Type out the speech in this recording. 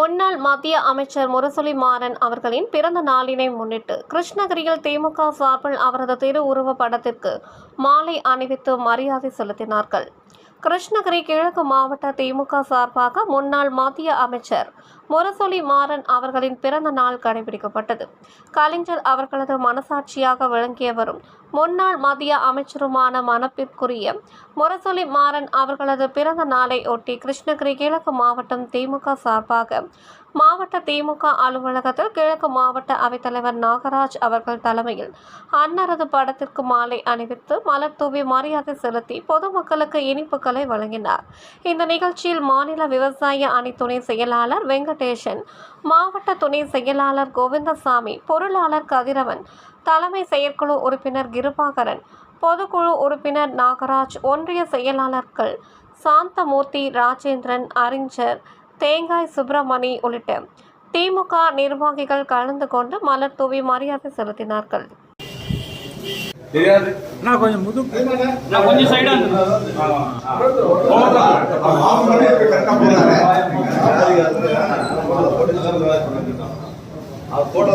முன்னாள் மத்திய அமைச்சர் முரசொலி மாறன் அவர்களின் பிறந்த நாளினை முன்னிட்டு கிருஷ்ணகிரியில் திமுக சார்பில் அவரது திருவுருவ படத்திற்கு மாலை அணிவித்து மரியாதை செலுத்தினார்கள். கிருஷ்ணகிரி கிழக்கு மாவட்ட திமுக சார்பாக முன்னாள் மத்திய அமைச்சர் முரசொலி மாறன் அவர்களின் பிறந்த நாள் கடைபிடிக்கப்பட்டது. கலைஞர் அவர்களது மனசாட்சியாக விளங்கியவரும் முன்னாள் மத்திய அமைச்சருமான மனப்பிற்குரிய முரசொலி மாறன் அவர்களது பிறந்த நாளை ஒட்டி கிருஷ்ணகிரி கிழக்கு மாவட்டம் திமுக சார்பாக மாவட்ட திமுக அலுவலகத்தில் கிழக்கு மாவட்ட அவைத்தலைவர் நாகராஜ் அவர்கள் தலைமையில் அன்னாரது படத்திற்கு மாலை அணிவித்து மலர் தூவி மரியாதை செலுத்தி பொதுமக்களுக்கு இனிப்புகளை வழங்கினார். இந்த நிகழ்ச்சியில் மாநில விவசாய அணி துணை செயலாளர் வெங்கடேசன் மாவட்ட துணை செயலாளர் கோவிந்தசாமி பொருளாளர் கதிரவன் தலைமை செயற்குழு உறுப்பினர் கிருபாகரன் பொதுக்குழு உறுப்பினர் நாகராஜ் ஒன்றிய செயலாளர்கள் சாந்தமூர்த்தி ராஜேந்திரன் அறிஞர் தேங்காய் சுப்பிரமணி உள்ளிட்ட திமுக நிர்வாகிகள் கலந்து கொண்டு மலர் தூவி மரியாதை செலுத்தினார்கள். தெரியாது. நான் கொஞ்சம் முது நான் கொஞ்சம் சைடா போட்டோ